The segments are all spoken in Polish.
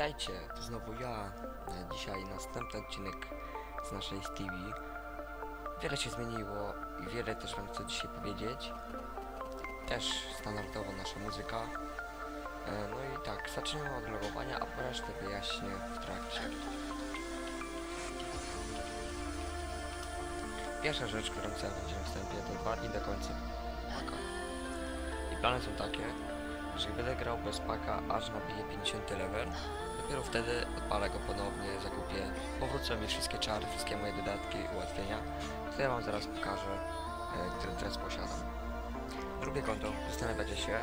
Witajcie, to znowu ja. E, Dzisiaj następny odcinek z naszej TV. Wiele się zmieniło i wiele też wam chcę dzisiaj powiedzieć. Też standardowo nasza muzyka. E, No i tak, zaczniemy od logowania, a resztę wyjaśnię w trakcie. Pierwsza rzecz, którą chcę powiedzieć na wstępie, to dwa do końca paka. I plany są takie, że będę grał bez paka aż nabiję 50 level. Dopiero wtedy odpalę go ponownie, zakupię, powrócą mi wszystkie czary, wszystkie moje dodatki i ułatwienia, które wam zaraz pokażę, e, które teraz posiadam. Drugie konto, zastanawiacie się,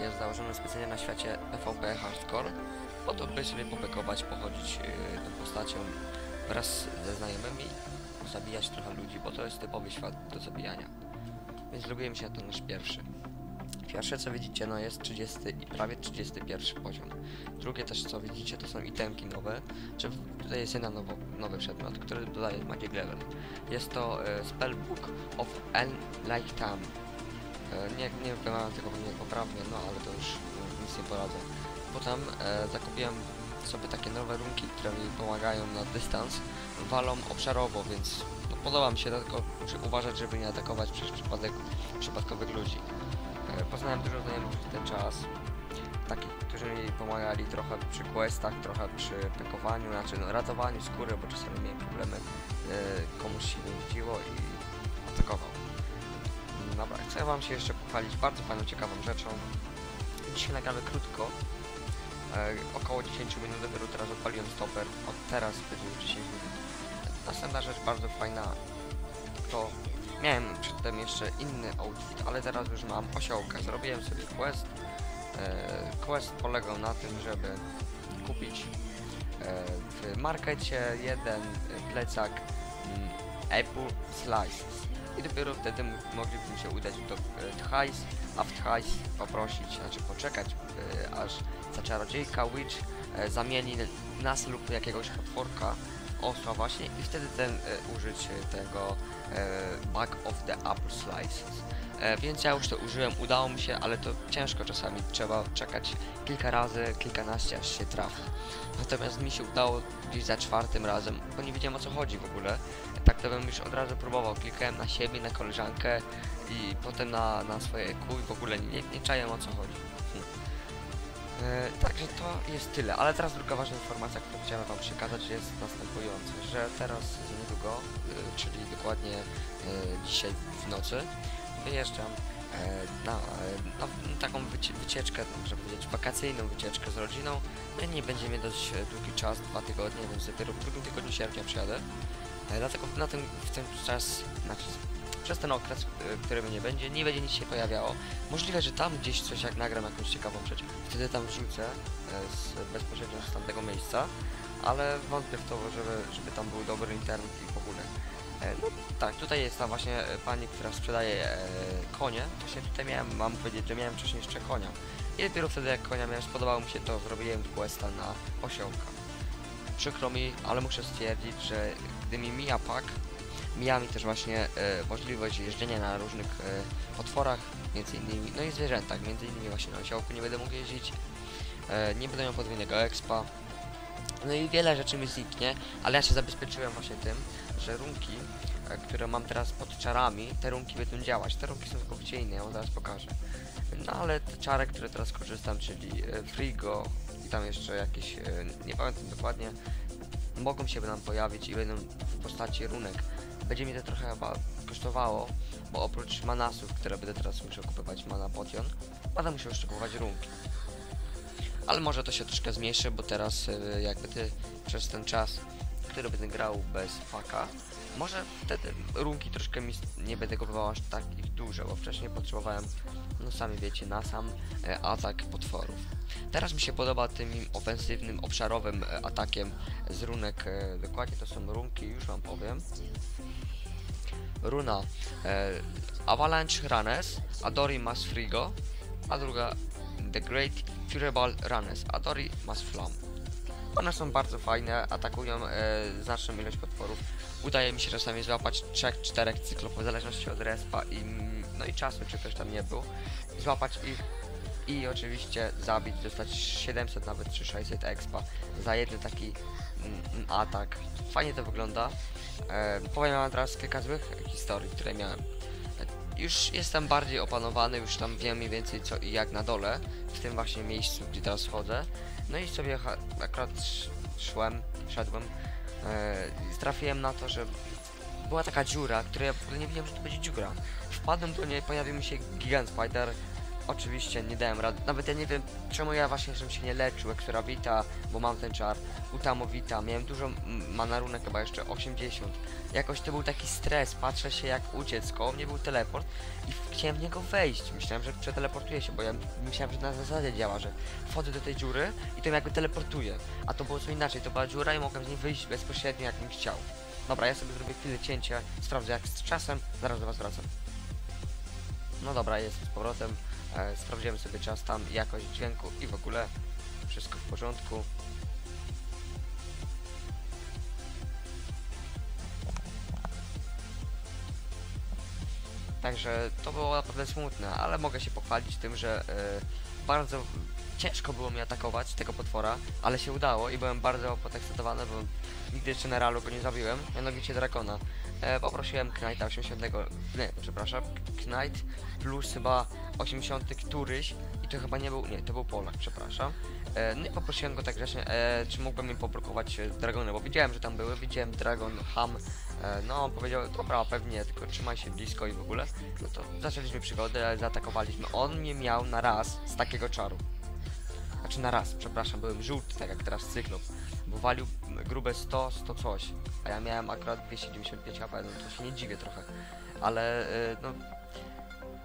jest założone specjalnie na świecie PvP Hardcore, po to by sobie pobekować, pochodzić e, tą postacią wraz ze znajomymi, zabijać trochę ludzi, bo to jest typowy świat do zabijania. Więc logujemy się na ten nasz pierwszy. Pierwsze co widzicie no jest 30 i prawie 31 poziom. Drugie też co widzicie to są itemki nowe, czy tutaj jest jeden nowo, nowy przedmiot, który dodaje magic level. Jest to e, Spellbook of Enlightam. E, nie, nie wykonałem tego poprawnie, no ale to już e, nic nie poradzę. Potem e, zakupiłem sobie takie nowe runki, które mi pomagają na dystans. Walą obszarowo, więc no, podoba mi się tylko uważać, żeby nie atakować przez przypadek przypadkowych ludzi. E, Poznałem dużo znajomych przez ten czas, takich, którzy mi pomagali trochę przy questach, trochę przy pekowaniu, znaczy no, ratowaniu skóry, bo czasami miałem problemy, e, komuś się nie widziło i atakował. Dobra, chcę wam się jeszcze pochwalić bardzo fajną, ciekawą rzeczą. Dzisiaj nagramy krótko, e, około 10 minut, dopiero teraz odpaliłem stoper, od teraz będzie już 10 minut. Następna rzecz bardzo fajna, to Miałem przedtem jeszcze inny outfit, ale teraz już mam osiołkę. Zrobiłem sobie quest. E, quest polegał na tym, żeby kupić e, w markecie jeden plecak mm, Apple Slices. I dopiero wtedy m- moglibyśmy się udać do e, Tchajs, a w Tchajs poprosić, znaczy poczekać, e, aż ta czarodziejka Witch e, zamieni nas lub jakiegoś potworka w osła właśnie i wtedy ten e, użyć tego e, Back of the Apple Slices. E, więc ja już to użyłem, udało mi się, ale to ciężko czasami, trzeba czekać kilka razy, kilkanaście aż się trafi. Natomiast mi się udało gdzieś za czwartym razem, bo nie wiedziałem o co chodzi w ogóle. Tak to bym już od razu próbował, klikałem na siebie, na koleżankę i potem na, na swoje EQ i w ogóle nie, nie czaję o co chodzi. E, także to jest tyle, ale teraz druga ważna informacja, którą chciałem wam przekazać jest następująca, że teraz niedługo, y, czyli dokładnie y, dzisiaj w nocy, wyjeżdżam e, na, e, na taką wycie wycieczkę, można powiedzieć wakacyjną wycieczkę z rodziną. No nie będzie mnie dość e, długi czas, dwa tygodnie, więc dopiero w drugim tygodniu sierpnia przyjadę. E, dlatego na ten, w ten czas, znaczy przez ten okres, e, który nie będzie, nie będzie nic się pojawiało. Możliwe, że tam gdzieś coś jak nagram jakąś ciekawą rzecz, wtedy tam wrzucę e, z, bezpośrednio z tamtego miejsca, ale wątpię w to, żeby, żeby tam był dobry internet i w ogóle. E, No tak, tutaj jest ta właśnie pani, która sprzedaje e, konie. Właśnie tutaj miałem, mam powiedzieć, że miałem wcześniej jeszcze konia. I dopiero wtedy jak konia miałem, spodobało mi się to, zrobiłem questa na osiołka. Przykro mi, ale muszę stwierdzić, że gdy mi mija pak, mija mi też właśnie e, możliwość jeżdżenia na różnych e, potworach, między innymi, no i zwierzętach, między innymi właśnie na osiołku nie będę mógł jeździć, e, nie będę miał podwójnego expa, no i wiele rzeczy mi zniknie, ale ja się zabezpieczyłem właśnie tym, że runki, e, które mam teraz pod czarami, te runki będą działać. Te runki są całkowicie inne, ja wam zaraz pokażę. No ale te czary, które teraz korzystam, czyli Frigo i tam jeszcze jakieś, e, nie pamiętam dokładnie, mogą się nam pojawić i będą w postaci runek. Będzie mi to trochę chyba kosztowało, bo oprócz manasów, które będę teraz musiał kupować, mana potion, będę musiał jeszcze kupować runki. Ale może to się troszkę zmniejszy, bo teraz e, jakby ty przez ten czas, który będę grał bez paka, może wtedy runki troszkę mi nie będę kupował aż takich dużo, bo wcześniej potrzebowałem, no sami wiecie, na sam e, atak potworów. Teraz mi się podoba tym ofensywnym, obszarowym e, atakiem z runek, e, dokładnie to są runki, już wam powiem. Runa Avalanche Runners, Adori Mas Frigo, a druga The Great Fureball Runners, Adori Mas Flam. One są bardzo fajne, atakują e, znaczną ilość potworów. Udaje mi się czasami złapać 3-4 cyklopów w zależności od respa i, mm, no i czasu, czy ktoś tam nie był. Złapać ich i oczywiście zabić, dostać 700 nawet czy 600 expa za jeden taki mm, atak. Fajnie to wygląda. E, powiem wam teraz kilka złych historii, które miałem. Już jestem bardziej opanowany, już tam wiem mniej więcej co i jak na dole, w tym właśnie miejscu, gdzie teraz chodzę. No i sobie akurat sz- szłem, szedłem e, trafiłem na to, że była taka dziura, której ja w ogóle nie wiedziałem, że to będzie dziura. Wpadłem do niej, pojawił mi się Gigant Spider. Oczywiście nie dałem rady. Nawet ja nie wiem, czemu ja właśnie żebym się nie leczył. Exoravita, bo mam ten czar. Utamowita, miałem dużo manarunek, chyba jeszcze 80. Jakoś to był taki stres, patrzę się jak uciec, koło mnie był teleport i chciałem w niego wejść. Myślałem, że przeteleportuję się, bo ja myślałem, że na zasadzie działa, że wchodzę do tej dziury i to jakby teleportuje. A to było co inaczej, to była dziura i mogłem z niej wyjść bezpośrednio jak bym chciał. Dobra, ja sobie zrobię chwilę cięcia, sprawdzę jak z czasem, zaraz do was wracam. No dobra, jest z powrotem. E, sprawdziłem sobie czas tam, jakość dźwięku i w ogóle wszystko w porządku. Także to było naprawdę smutne, ale mogę się pochwalić tym, że e, bardzo ciężko było mi atakować tego potwora, ale się udało i byłem bardzo podekscytowany, bo nigdy jeszcze na realu go nie zabiłem, mianowicie Dragona. E, poprosiłem Knighta 80, nie, przepraszam, Knight plus chyba 80 któryś i to chyba nie był, nie, to był Polak, przepraszam. E, no i poprosiłem go tak grzecznie, e, czy mógłbym im poblokować e, Dragony, bo widziałem, że tam były, widziałem Dragon, Ham, e, no on powiedział, dobra, pewnie, tylko trzymaj się blisko i w ogóle. No to zaczęliśmy przygodę, zaatakowaliśmy. On mnie miał na raz z takiego czaru. Znaczy na raz, przepraszam, byłem żółty, tak jak teraz cyklop. Bo walił grube 100, 100 coś. A ja miałem akurat 295 HP, no to się nie dziwię trochę. Ale y, no...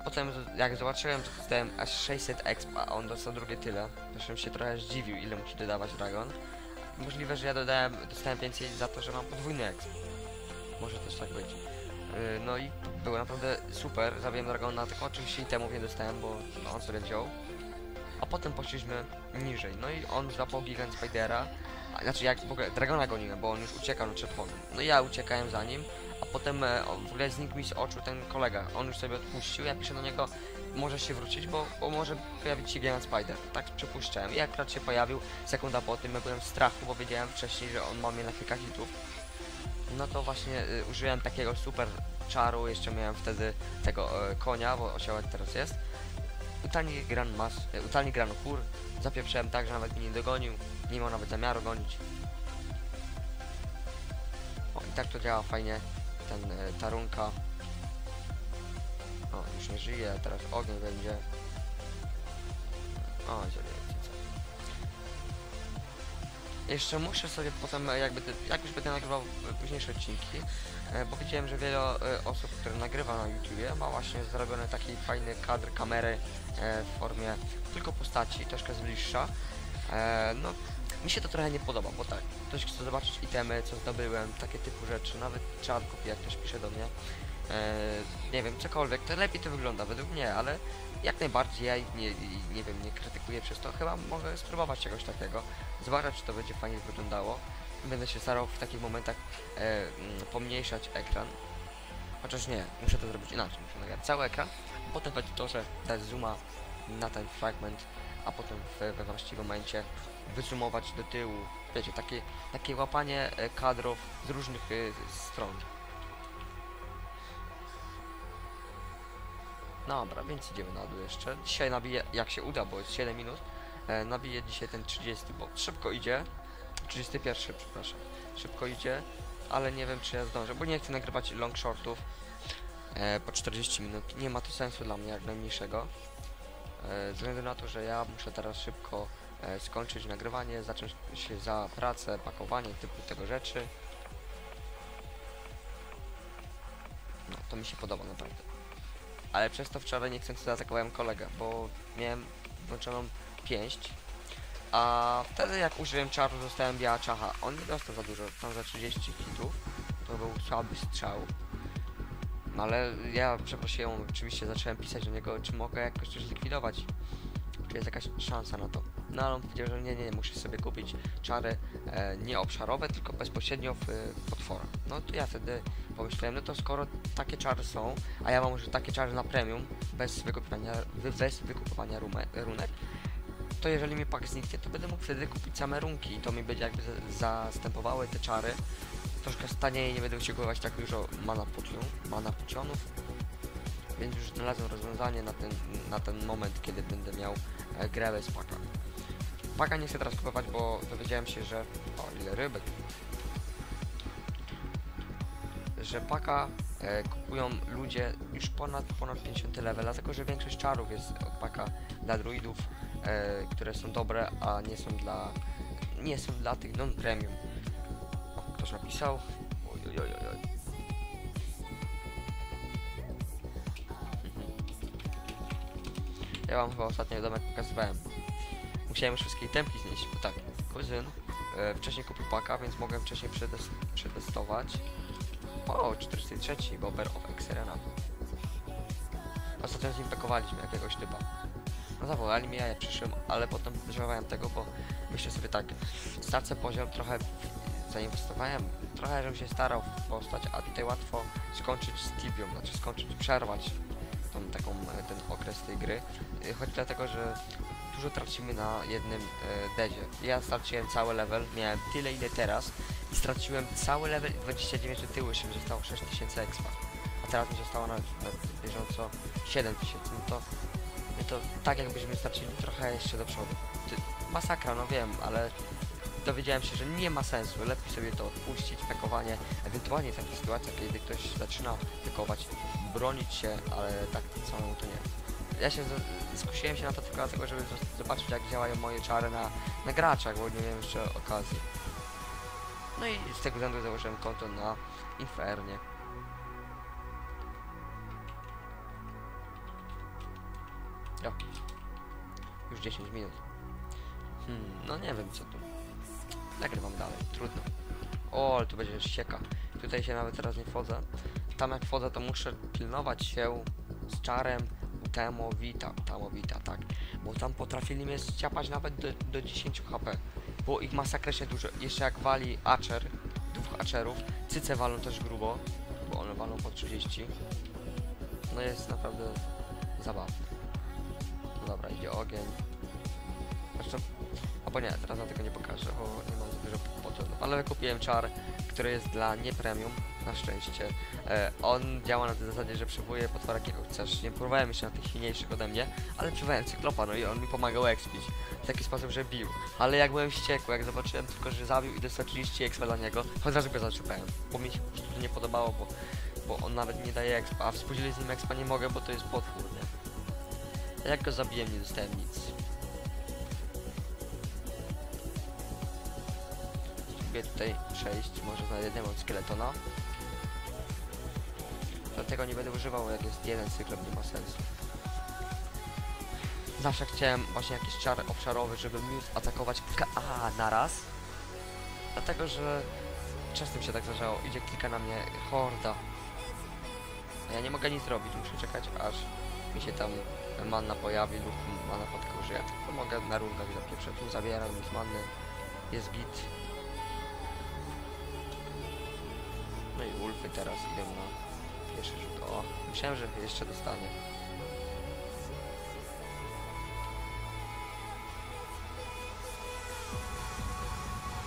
Potem jak zobaczyłem, to dostałem aż 600 exp, a on dostał drugie tyle. Zresztą się trochę zdziwił, ile musi dodawać Dragon. Możliwe, że ja dodałem, dostałem więcej za to, że mam podwójny exp. Może też tak być. Y, No i było naprawdę super. Zabiłem Dragona, tylko oczywiście itemów nie dostałem, bo no, on sobie wziął. A potem poszliśmy niżej. No i on złapał Gigant Spidera. A, znaczy jak w ogóle Dragona goniłem, bo on już uciekał na czerwonym. No ja uciekałem za nim, a potem e, w ogóle znikł mi z oczu ten kolega. On już sobie odpuścił, ja piszę do niego, może się wrócić, bo, bo może pojawić się Gigant Spider. Tak przypuszczałem. I akurat się pojawił, sekunda po tym, ja byłem w strachu, bo wiedziałem wcześniej, że on ma mnie na kilka hitów. No to właśnie y, użyłem takiego super czaru, jeszcze miałem wtedy tego e, konia, bo osiołek teraz jest. Utalnie Gran Mas, e, utalnie Gran Hur, zapieprzałem tak, że nawet mnie nie dogonił, nie miał nawet zamiaru gonić. O i tak to działa fajnie, ten e, tarunka. O, już nie żyje, teraz ogień będzie. O, zielenie. Jeszcze muszę sobie potem, e, jakby, te- jak już będę nagrywał e, późniejsze odcinki, e, bo widziałem, że wiele osób, które nagrywa na YouTubie, ma właśnie zrobiony taki fajny kadr kamery w formie tylko postaci, troszkę z bliższa. No, mi się to trochę nie podoba, bo tak, ktoś chce zobaczyć itemy, co zdobyłem, takie typu rzeczy, nawet czat kupi, jak ktoś pisze do mnie. E, nie wiem, cokolwiek, to lepiej to wygląda według mnie, ale jak najbardziej ja nie, nie wiem, nie krytykuję przez to, chyba mogę spróbować czegoś takiego, zobaczyć, czy to będzie fajnie wyglądało. Będę się starał w takich momentach e, mm, pomniejszać ekran. Chociaż nie, muszę to zrobić inaczej, muszę nagrać cały ekran, a potem w edytorze dać zooma na ten fragment, a potem w, we właściwym momencie wyzoomować do tyłu. Wiecie, takie, takie łapanie e, kadrów z różnych e, stron. Dobra, więc idziemy na dół jeszcze. Dzisiaj nabiję, jak się uda, bo jest 7 minut, e, nabiję dzisiaj ten 30, bo szybko idzie. 31, przepraszam. Szybko idzie, ale nie wiem czy ja zdążę, bo nie chcę nagrywać long shortów e, po 40 minut. Nie ma to sensu dla mnie jak najmniejszego. E, względu na to, że ja muszę teraz szybko e, skończyć nagrywanie, zacząć się za pracę, pakowanie, typu tego rzeczy. No, to mi się podoba naprawdę. Ale przez to wczoraj niechcący zaatakowałem kolegę, bo miałem włączoną pięść, a wtedy jak użyłem czaru dostałem biała czacha. On nie dostał za dużo, tam za 30 hitów. To był słaby strzał. No ale ja przeprosiłem, oczywiście zacząłem pisać do niego, czy mogę jakoś coś zlikwidować. Czy jest jakaś szansa na to. No ale on powiedział, że nie, nie, muszę sobie kupić czary nie obszarowe, tylko bezpośrednio w e, potwora. No to ja wtedy pomyślałem, no to skoro takie czary są, a ja mam już takie czary na premium, bez wykupywania, wy, bez wykupywania rume, runek, to jeżeli mi pak zniknie, to będę mógł wtedy kupić same runki i to mi będzie jakby za- zastępowały te czary. Troszkę staniej nie będę musiał kupować tak dużo mana potion, mana potionów, więc już znalazłem rozwiązanie na ten, na ten moment, kiedy będę miał e, grę bez paka. Paka nie chcę teraz kupować, bo dowiedziałem się, że... O, ile rybek. Że paka e, kupują ludzie już ponad, ponad 50 level, dlatego że większość czarów jest od paka dla druidów, e, które są dobre, a nie są dla... nie są dla tych non-premium. Ktoś napisał. Oj, oj, oj, oj. Ja wam chyba ostatnio domek pokazywałem. Musiałem już wszystkie temki znieść, bo tak, kuzyn e, wcześniej kupił paka, więc mogłem wcześniej przetes przetestować. O, 43, Bober of Exerena. Ostatnio z nim pekowaliśmy jakiegoś typa. No zawołali mnie, ja przyszłem, ale potem żałowałem tego, bo myślę sobie tak, stracę poziom trochę, zainwestowałem, trochę żebym się starał w postać, a tutaj łatwo skończyć z Tibią, znaczy skończyć, przerwać tą taką, ten okres tej gry. E, Choć dlatego, że dużo tracimy na jednym e. Ja straciłem cały level, miałem tyle ile teraz i straciłem cały level i 29 do tyłu, mi zostało 6000 expa. A teraz mi zostało na, na bieżąco 7000, no to, no to tak jakbyśmy stracili trochę jeszcze do przodu. Masakra, no wiem, ale dowiedziałem się, że nie ma sensu, lepiej sobie to odpuścić, pekowanie, ewentualnie w takich sytuacjach, kiedy ktoś zaczyna pekować, bronić się, ale tak samemu to nie. Ja się skusiłem się na to tylko dlatego, żeby zobaczyć jak działają moje czary na, na graczach, bo nie miałem jeszcze okazji. No i z tego względu założyłem konto na Infernie. Jo. Już 10 minut. Hmm, no nie wiem co tu. Nagrywam dalej, trudno. O, ale tu będzie ścieka. Tutaj się nawet teraz nie wchodzę. Tam jak wchodzę, to muszę pilnować się z czarem Temowita, Tamowita, tak. Bo tam potrafili mnie ściapać nawet do, do 10 HP. Było ich masakrycznie dużo. Jeszcze jak wali Acer, dwóch Acerów, cyce walą też grubo, bo one walą po 30. No jest naprawdę zabawne. No dobra, idzie ogień. Zresztą, albo nie, teraz wam tego nie pokażę, bo nie mam za dużo potrzeb. Ale kupiłem czar, który jest dla nie premium, na szczęście. E, on działa na tej zasadzie, że przywołuje potwora jakiego chcesz. Nie próbowałem jeszcze na tych silniejszych ode mnie, ale przywołałem cyklopa, no i on mi pomagał expić. W taki sposób, że bił. Ale jak byłem wściekły, jak zobaczyłem tylko, że zabił i dostał 30 expa dla niego, od razu go zaczepiałem. Bo mi się po prostu to nie podobało, bo, bo on nawet nie daje expa, a współdzielić z nim expa nie mogę, bo to jest potwór, nie? Jak go zabiłem, nie dostałem nic. Tutaj przejść, może znajdę demon szkieletona. Dlatego nie będę używał, jak jest jeden cyklop, nie ma sensu. Zawsze chciałem właśnie jakiś czar obszarowy, żeby móc atakować KA naraz. Dlatego, że często mi się tak zdarzało, idzie kilka na mnie horda. A ja nie mogę nic zrobić, muszę czekać aż mi się tam manna pojawi lub mana podka użyję. To mogę na równach zapieprzę, tu zabieram z manny, jest git. No i ulfy teraz idę na pierwszy rzut. O, myślałem, że jeszcze dostanie.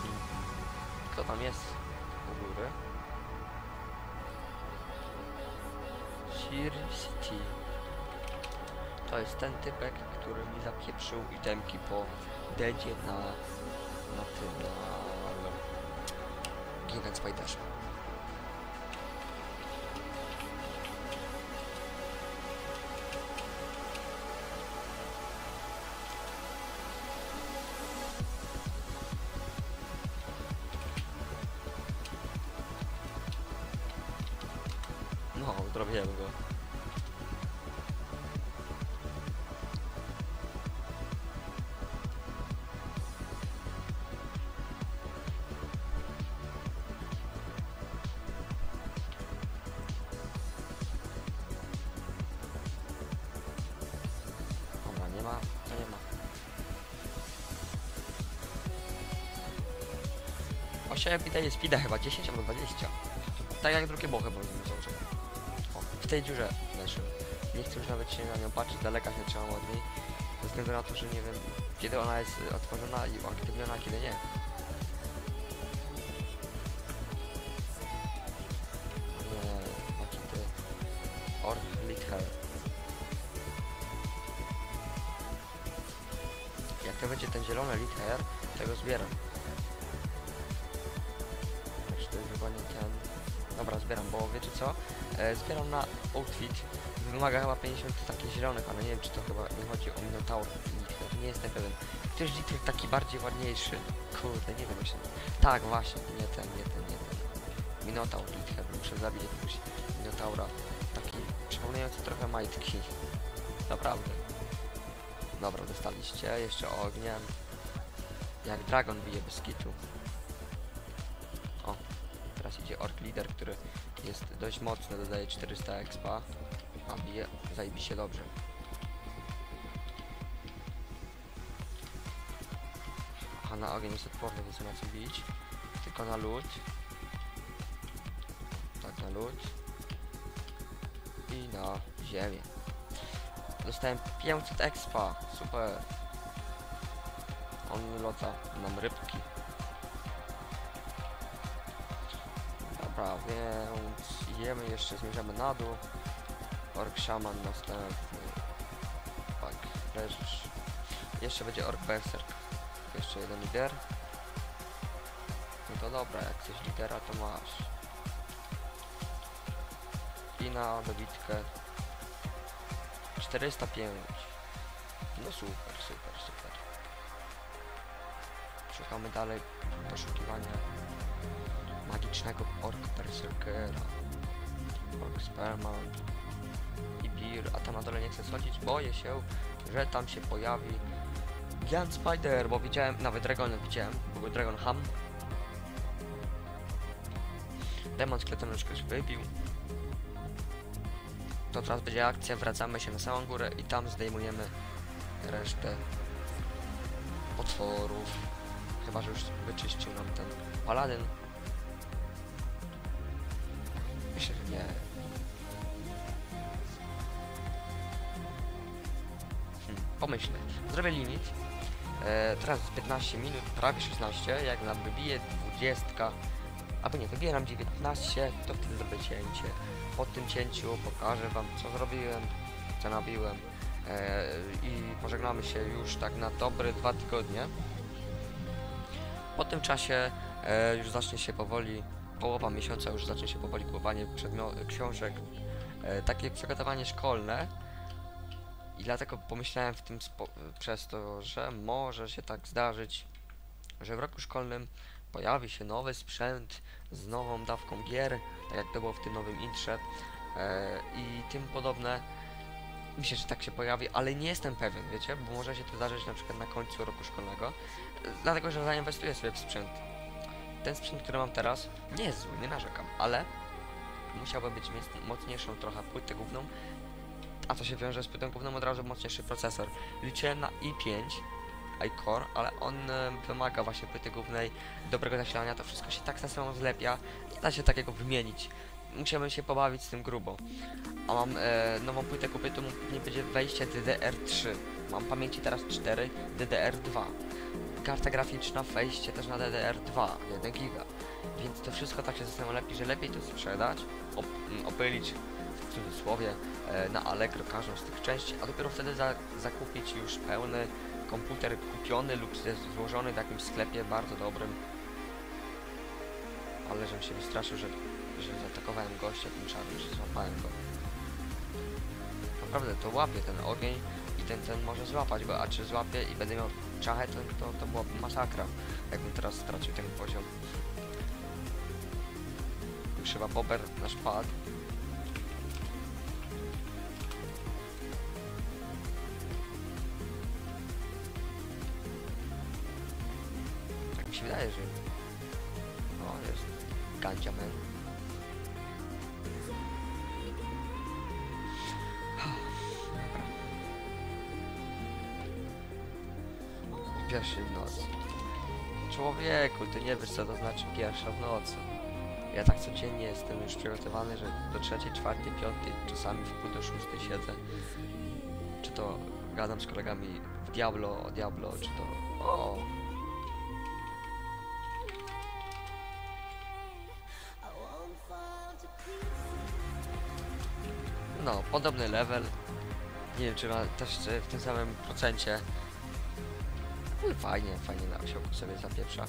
Hmm. Kto tam jest u góry? Sir City. To jest ten typek, który mi zapieprzył itemki po dedzie na, na tym, na Gigant Spiderze. trafiłem go. Dobra, nie ma, to nie ma. 8 i daje speeda chyba, 10 albo 20. Tak jak drugie boche powinien być tej dziurze weszłem. Nie chcę już nawet się na nią patrzeć, daleka się trzymam od niej. Ze względu na to, że nie wiem kiedy ona jest otworzona i uaktywniona, a kiedy nie. Jak to będzie ten zielony Lither, tego zbieram. Czy to jest chyba nie ten... Dobra, zbieram, bo wiecie co? E, zbieram na outfit. Wymaga chyba 50 takich zielonych, ale nie wiem czy to chyba nie chodzi o Minotaur nie jestem pewien. Ktoś Lither taki bardziej ładniejszy. Kurde, nie wiem się... Tak, właśnie, nie ten, nie ten, nie ten. Minotaur Lither, muszę zabić jakiegoś Minotaura. Taki przypominający trochę majtki. Naprawdę. Dobra, dostaliście. Jeszcze ogniem. Jak dragon bije bez kitu. O, teraz idzie Ork Leader, który jest dość mocny, dodaje 400 expa. A bije zajebiście dobrze. A na ogień jest odporny, więc ma co bić. Tylko na lód. Tak, na lód. I na ziemię. Dostałem 500 expa. Super. On lota nam rybki. Dobra, więc jemy jeszcze, zmierzamy na dół. Ork Shaman następny. Tak, leżysz. Jeszcze będzie Ork Berserk. Jeszcze jeden lider. No to dobra, jak chcesz lidera to masz. I na dobitkę 405. No super, super, super. Szukamy dalej poszukiwania magicznego Ork Berserkera. Ork Sperman i Bir, a tam na dole nie chcę schodzić, boję się, że tam się pojawi Giant Spider, bo widziałem, nawet Dragona widziałem, był Dragon Ham. Demon troszkę już wybił. To teraz będzie akcja, wracamy się na samą górę i tam zdejmujemy resztę potworów. Chyba, że już wyczyścił nam ten paladyn. Teraz jest 15 minut, prawie 16. Jak nam wybije 20, albo nie, wybije nam 19, to wtedy zrobię cięcie. Po tym cięciu pokażę wam co zrobiłem, co nabiłem e, i pożegnamy się już tak na dobre dwa tygodnie. Po tym czasie e, już zacznie się powoli, połowa miesiąca już zacznie się powoli kupowanie książek, e, takie przygotowanie szkolne. I dlatego pomyślałem w tym przez to, że może się tak zdarzyć, że w roku szkolnym pojawi się nowy sprzęt z nową dawką gier, tak jak to było w tym nowym intrze e, i tym podobne. Myślę, że tak się pojawi, ale nie jestem pewien, wiecie, bo może się to zdarzyć na przykład na końcu roku szkolnego, dlatego że zainwestuję sobie w sprzęt. Ten sprzęt, który mam teraz, nie jest zły, nie narzekam, ale musiałby być mocniejszą trochę płytę główną, a to się wiąże z płytą główną od mocniejszy procesor. Liczyłem na i5 iCore, ale on e, wymaga właśnie płyty głównej, dobrego zasilania, to wszystko się tak ze sobą zlepia, nie da się takiego wymienić. Musiałbym się pobawić z tym grubo. A mam e, nową płytę kupię, to nie będzie wejście DDR3. Mam pamięci teraz 4, DDR2. Karta graficzna wejście też na DDR2, 1 giga. Więc to wszystko tak się ze sobą lepi, że lepiej to sprzedać, op m, opylić w cudzysłowie e, na Allegro każdą z tych części, a dopiero wtedy za zakupić już pełny komputer kupiony lub złożony w jakimś sklepie bardzo dobrym. Ale żebym się wystraszył, że, że zaatakowałem gościa tym czarnym, że złapałem go. Naprawdę to łapie ten ogień i ten ten może złapać go, a czy złapie i będę miał czachę, to, to, to byłaby masakra, jakbym teraz stracił ten poziom. Już chyba bober nasz padł. Tak mi się wydaje, że... O, jest. Dobra. Pierwszy w nocy. Człowieku, ty nie wiesz co to znaczy pierwsza w nocy. Ja tak codziennie jestem już przygotowany, że do trzeciej, czwartej, piątej, czasami w pół do szóstej siedzę. Czy to gadam z kolegami w Diablo, o Diablo, czy to o... No, podobny level. Nie wiem, czy ma też w tym samym procencie. Ale fajnie, fajnie na osiołku sobie zapieprza.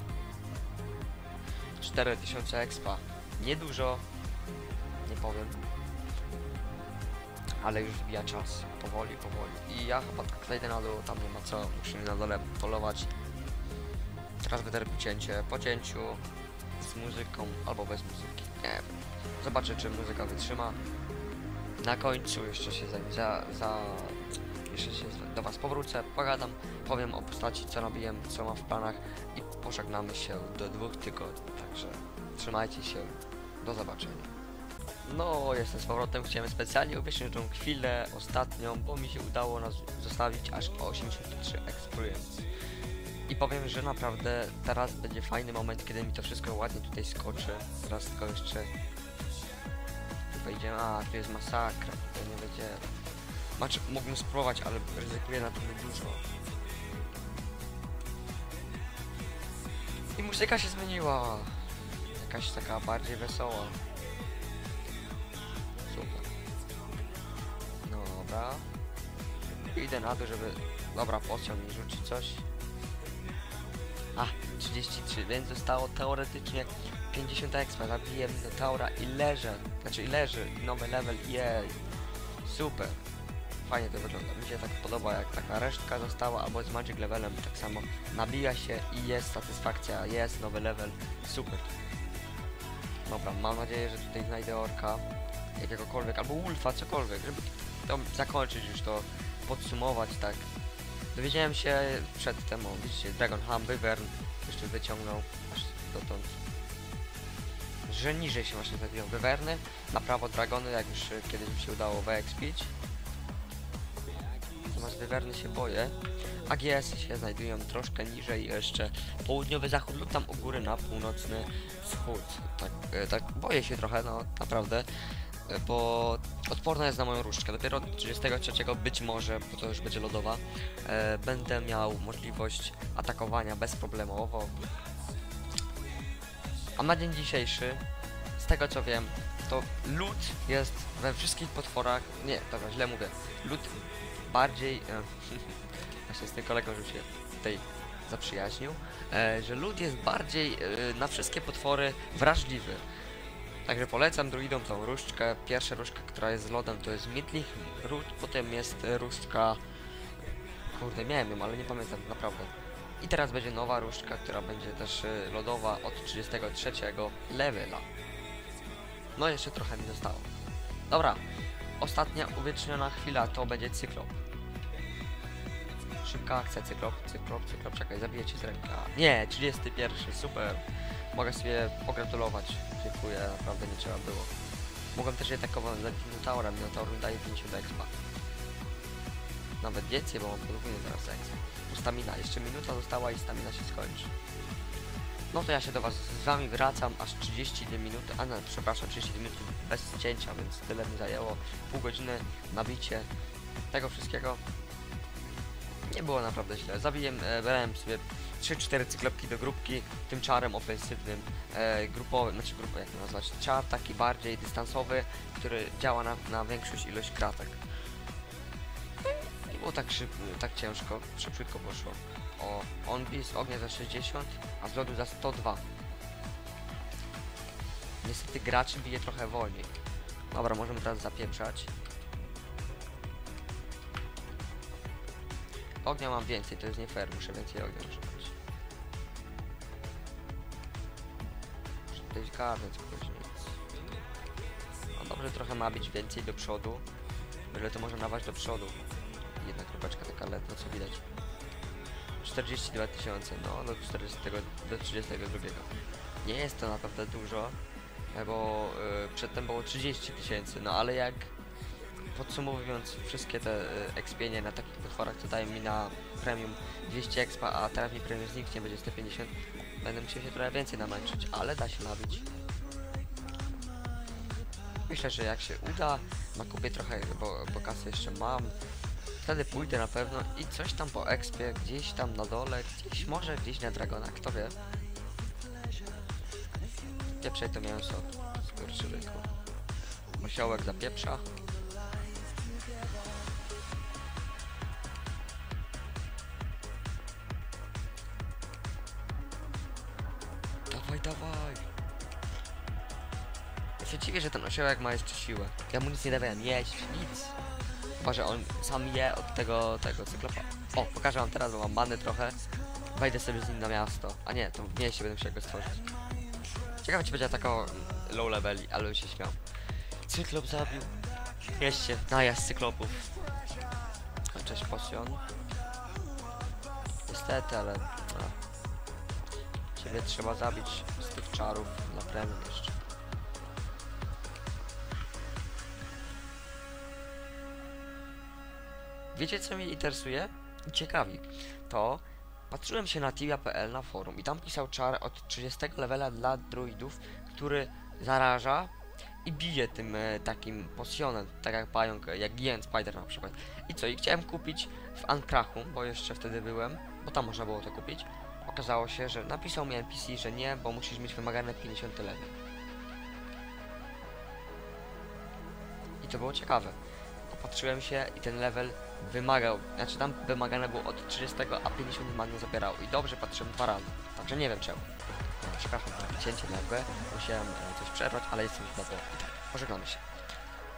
4000 expa. Niedużo, nie powiem. Ale już wbija czas. Powoli, powoli. I ja chyba tak zejdę na dół, tam nie ma co. Musimy na dole polować. Teraz będę robił cięcie. Po cięciu z muzyką albo bez muzyki. Nie wiem. Zobaczę, czy muzyka wytrzyma. Na końcu jeszcze się za, za, jeszcze się do Was powrócę, pogadam, powiem o postaci, co robiłem, co mam w planach i pożegnamy się do dwóch tygodni. Także trzymajcie się, do zobaczenia. No, jestem z powrotem, chciałem specjalnie objaśnić tą chwilę ostatnią, bo mi się udało nas zostawić aż o 83 experience. I powiem, że naprawdę teraz będzie fajny moment, kiedy mi to wszystko ładnie tutaj skoczy. Teraz tylko jeszcze wejdziemy. A, tu jest masakra, tutaj nie będzie. Znaczy, mógłbym spróbować, ale ryzykuję na tyle dużo. I muzyka się zmieniła. Jakaś taka bardziej wesoła. Super. Dobra. Idę na to, żeby... Dobra, pociąg mi rzuci coś. A, 33, więc zostało teoretycznie 50 expa, zabiję Minotaura i leżę, znaczy leży, nowy level, jej, super, fajnie to wygląda, mi się tak podoba jak taka resztka została, albo z Magic Levelem tak samo, nabija się i jest satysfakcja, jest nowy level, super. Dobra, mam nadzieję, że tutaj znajdę orka, jakiegokolwiek, albo Wolfa, cokolwiek, żeby to zakończyć już to, podsumować tak. Dowiedziałem się przedtem, o widzicie, Dragon Ham, Wyvern, jeszcze wyciągnął aż dotąd że niżej się właśnie znajdują wywerny, na prawo dragony, jak już kiedyś mi się udało wyekspić. Natomiast wywerny się boję. AGS się znajdują troszkę niżej jeszcze południowy zachód lub tam u góry na północny wschód. Tak, e, tak boję się trochę, no naprawdę, e, bo odporna jest na moją różdżkę. Dopiero od 33 być może, bo to już będzie lodowa, e, będę miał możliwość atakowania bezproblemowo, a na dzień dzisiejszy, z tego co wiem, to lód jest we wszystkich potworach. Nie, dobra, źle mówię. Lód bardziej. E, właśnie z tym kolegą, się tutaj zaprzyjaźnił, e, że lód jest bardziej e, na wszystkie potwory wrażliwy. Także polecam druidom tą różdżkę. Pierwsza różdżka, która jest z lodem, to jest Midlich Ród, potem jest różdżka. Kurde, miałem ją, ale nie pamiętam naprawdę. I teraz będzie nowa różdżka, która będzie też y, lodowa od 33 levela. No jeszcze trochę mi zostało. Dobra, ostatnia uwieczniona chwila to będzie cyklop. Szybka akcja, cyklop, cyklop, cyklop, czekaj, zabiję cię z ręka. Nie, 31, super. Mogę sobie pogratulować. Dziękuję, naprawdę nie trzeba było. Mogłem też jednak zabić Minotaura, Minotaur mi daje 50 expa. Nawet więcej, bo mam podwójny teraz expa stamina. Jeszcze minuta została i stamina się skończy. No to ja się do was z wami wracam aż 32 minuty, a no, przepraszam, 32 minuty bez cięcia, więc tyle mi zajęło. Pół godziny nabicie tego wszystkiego. Nie było naprawdę źle. Zabiłem, e, brałem sobie 3-4 cyklopki do grupki tym czarem ofensywnym, e, grupowym, znaczy grupę jak to nazwać, czar taki bardziej dystansowy, który działa na, na większość ilość kratek było tak tak ciężko, szybciutko poszło. O, on bije z ognia za 60, a z lodu za 102. Niestety gracz bije trochę wolniej. Dobra, możemy teraz zapieprzać. Ognia mam więcej, to jest nie fair, muszę więcej ognia używać. Muszę tutaj kogoś nic. No dobrze, trochę ma być więcej do przodu. Byle to może nawać do przodu jedna kropeczka taka letna, co widać. 42 tysiące, no do 40, do 32. Nie jest to naprawdę dużo, bo y, przedtem było 30 tysięcy, no ale jak podsumowując wszystkie te y, expienie na takich potworach, co daje mi na premium 200 expa, a teraz mi premium zniknie, będzie 150, będę musiał się trochę więcej namęczyć, ale da się nabić. Myślę, że jak się uda, nakupię trochę, bo, bo kasy jeszcze mam. Wtedy pójdę na pewno i coś tam po expie, gdzieś tam na dole, gdzieś może gdzieś na Dragonach, kto wie. Pieprzej to mięso, skurczybyku. Osiołek zapieprza. Dawaj, dawaj. Ja się dziwię, że ten osiołek ma jeszcze siłę. Ja mu nic nie dawałem jeść, nic. Chyba, że on sam je od tego, tego cyklopa. O, pokażę wam teraz, bo mam many trochę. Wejdę sobie z nim na miasto. A nie, to w mieście będę musiał go stworzyć. Ciekawe, czy będzie tako low leveli, ale bym się śmiał. Cyklop zabił. W mieście, najazd cyklopów. A cześć, potion. Niestety, ale... No. Ciebie trzeba zabić z tych czarów na premium Wiecie co mnie interesuje? i Ciekawi. To patrzyłem się na tibia.pl na forum i tam pisał czar od 30 levela dla druidów, który zaraża i bije tym e, takim potionem, tak jak pająk, e, jak Gien Spider na przykład. I co? I chciałem kupić w Ankrachu, bo jeszcze wtedy byłem, bo tam można było to kupić. Okazało się, że napisał mi NPC, że nie, bo musisz mieć wymagane 50 level. I to było ciekawe. Popatrzyłem się i ten level wymagał, znaczy tam wymagane było od 30, a 50 magnu zabierało. I dobrze patrzyłem dwa razy, także nie wiem czemu. Przepraszam za takie cięcie nagłe, musiałem e, coś przerwać, ale jestem już na to. I tak, pożegnamy się.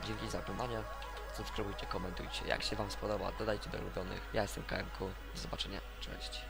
Dzięki za oglądanie, subskrybujcie, komentujcie, jak się wam spodoba, dodajcie do ulubionych. Ja jestem KMK, do zobaczenia, cześć.